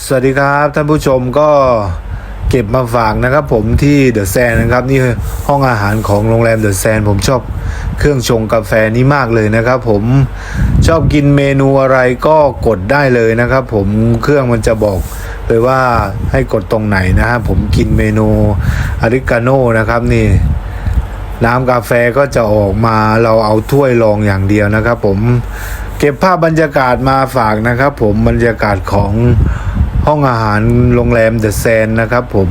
สวัสดีครับท่านผู้ชมก็เก็บมาฝากนะครับผมที่เดอะแซนนะครับนี่ห้องอาหารของโรงแรมเดอะแซนผมชอบเครื่องชงกาแฟนี้มากเลยนะครับ ผมชอบกินเมนูอะไรก็กดได้เลยนะครับ ผมเครื่องมันจะบอกเลยว่าให้กดตรงไหนนะฮะผมกินเมนูอาริกาโน่นะครับนี่น้ำกาแฟก็จะออกมาเราเอาถ้วยรองอย่างเดียวนะครับ ผมเก็บภาพบรรยากาศมาฝากนะครับ ผมบรรยากาศของ ห้องอาหารโรงแรมเดอะแซนนะครับผม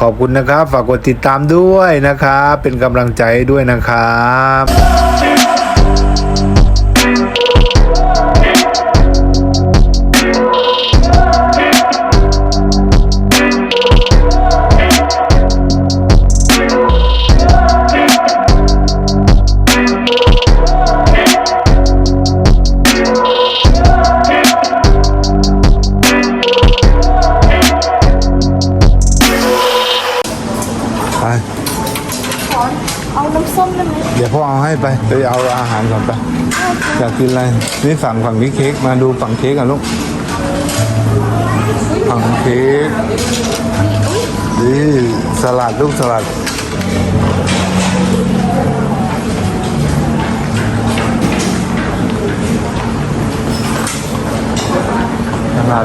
ขอบคุณนะครับ ฝากกดติดตามด้วยนะครับ เป็นกำลังใจด้วยนะครับ เดี๋ยวพ่อเอาให้ไปไปเอาอาหารก่อนไปอยากกินอะไรนี่ฝั่งฝั่งนี้เค้กมาดูฝั่งเค้กกันลูกฝั่งเค้กนี่สลัดลูกสลัดสลัด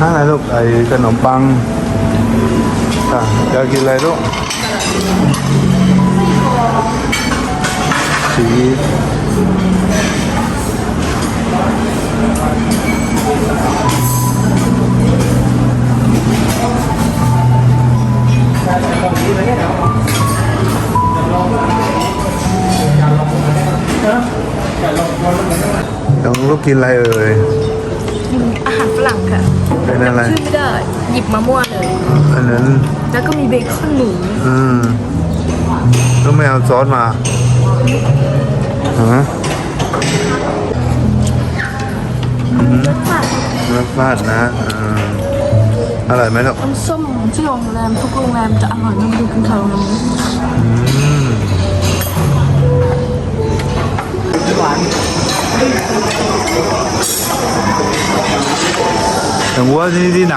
ห้าอะไรลูกไอ้ขนมปังอยากกินอะไรลูก ชีสน้องลูกกินอะไรเอ่ยอาหารฝรั่งค่ะเป็นอะไรชื่อไม่ได้หยิบมะม่วงเลยอันนั้น แล้วก็มีเบคอนหมูอืมต้องไม่เอาซอสมา ฮะรสชาติเนื้อฟาดนะอืมอร่อยไหมลูกน้ำส้มที่โรงแรมทุกโรงแรมจะอร่อยมากดูกินข้าวน้ำอืมแต่ว่าที่ที่ไหน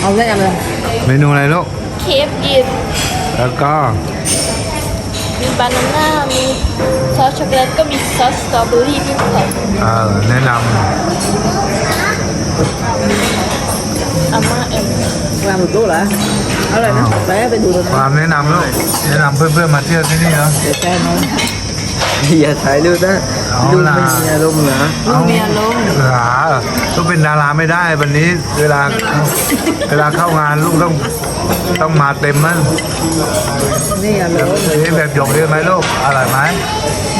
เห็นดีอะเอาได้ยังเลย เมนูอะไรลูก เคฟอีทแล้วก็มีบานาน่า มีซอสช็อกโกแลตก็มีซอสสตรอเบอรี่ที่ใส่เอ่อแนะนอาม่าเอ็ม làm một chỗ là ở đây nó bé ไปดูตรงำความแนะนำลูก แนะนำเพื่อนๆมาเที่ยวที่นี่เนาะ để xem nó อย่าถ่ายรูปนะ เอาดูล่ะไม่มีอารมณ์เหรอเอาหาลูกเป็นดาราไม่ได้วันนี้ เวลาเวลาเข้างานลูกต้องต้องมาเต็มมั้งนี่อารมณ์นี่แบบหยกได้ไหมลูกอร่อยไหม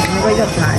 ไม่ค่อยชอบถ่าย